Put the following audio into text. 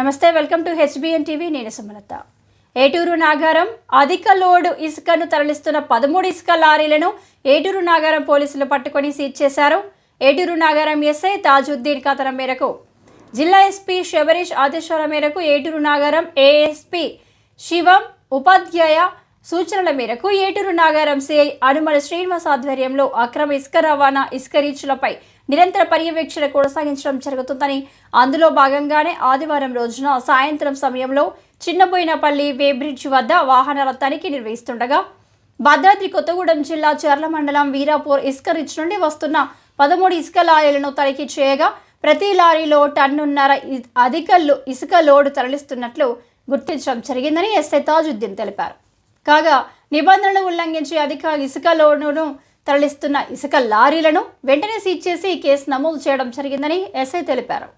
నమస్తే welcome to HBN TV. నేను సుమలత. ఏటూరు నాగారం అధిక లోడు ఇసుకను తరలిస్తున్న పదమూడు ఇసుక లారీలను ఏటూరు నాగారం పోలీసులు పట్టుకొని సీజ్ చేశారు. ఏటూరు నాగారం ఎస్ఐ తాజుద్దీన్ కథనం మేరకు జిల్లా ఎస్పీ శబరీష్ ఆదేశాల మేరకు ఏటూరు నాగారం ఏఎస్పీ శివం ఉపాధ్యాయ సూచనల మేరకు ఏటూరు నాగారం సిఐ అనుమల శ్రీనివాస్ ఆధ్వర్యంలో అక్రమ ఇసుక రవాణా ఇసుక రీచ్లపై నిరంతర పర్యవేక్షణ కొనసాగించడం జరుగుతుందని. అందులో భాగంగానే ఆదివారం రోజున సాయంత్రం సమయంలో చిన్నబోయినపల్లి వేబ్రిడ్జ్ వద్ద వాహనాల తనిఖీ నిర్వహిస్తుండగా భద్రాద్రి కొత్తగూడెం జిల్లా చర్ల మండలం వీరాపూర్ ఇసుక రిచ్ నుండి వస్తున్న పదమూడు ఇసుక లారీలను తనిఖీ చేయగా ప్రతి లారీలో టన్నున్నర అధిక ఇసుక లోడు తరలిస్తున్నట్లు గుర్తించడం జరిగిందని ఎస్ఐ తాజుద్దీన్ తెలిపారు. కాగా నిబంధనలు ఉల్లంఘించి అధిక ఇసుక లోడును తరలిస్తున్న ఇసుక లారీలను వెంటనే సీజ్ చేసి కేసు నమోదు చేయడం జరిగిందని ఎస్ఐ తెలిపారు.